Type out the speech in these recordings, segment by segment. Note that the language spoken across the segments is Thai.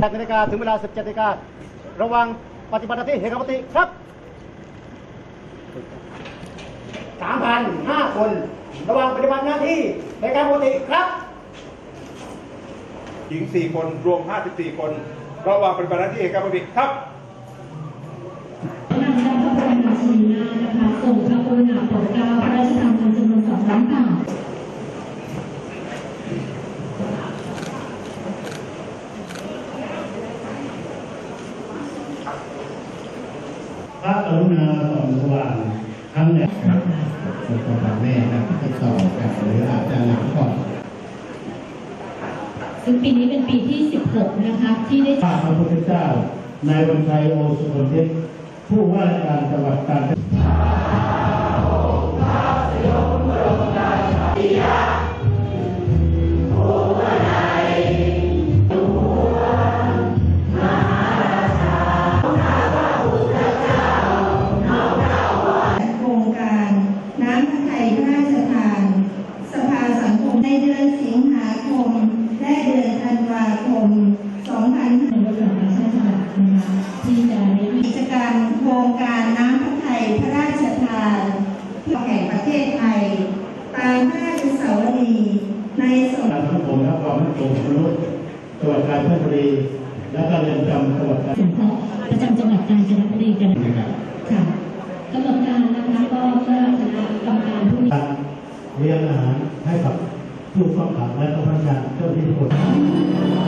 8นาฬิกาถึงเวลา 17นาฬิการะวังปฏิบัติหน้าที่เหตุการณ์ปกติครับ3,005คน ระวังปฏิบัติหน้าที่เหตุการณ์ปกติครับ หญิง 4 คน รวม 54 คน ระหว่างปฏิบัติหน้าที่เอกการณ์ปกติครับ นำพระบรมราชินีนานะคะส่งพระกรุณาโปรดเกล้าพระราชทานเงินจำนวนสองล้านบาท พระกรุณาส่องสว่างทั้งแนวครับแล้วก็พ่อแม่ครับที่ต่อกับหรืออาจจะหลังก่อนซึ่งปีนี้เป็นปีที่ 16 นะคะ ที่ได้พระพุทธเจ้านายวันชัยโอสุคนทิศผู้ว่าการจังหวัดกาญจน การน้ำพระไทยพระราชทานเพื่อแห่งประเทศไทย ตามพระราชสวนีในสมการสังคมและความมั่นคงของมนุษย์จังหวัดกาญจนบุรี และก็เรือนจำจังหวัดกาญจสงเคราะห์ประจำจังหวัดกาญจนบุรีกันนบุรีครับค่ะกำหนดการนะคะก็เมื่อคณะกรรมการผู้มีการเลี้ยงอาหารให้กับผู้ต้องขังและก็พนักงานเจ้าหน้าที่ทุกคน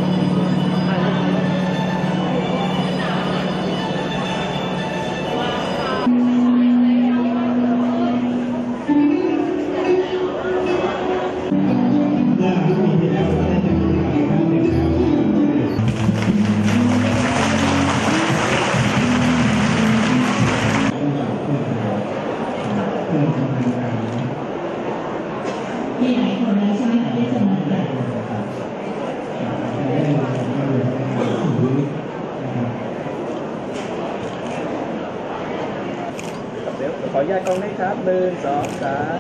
มีหลายคนแล้วใช่ไหมคะที่จะมาแบบเดี๋ยวขออนุญาตกล้องนี้ครับหนึ่งสองสาม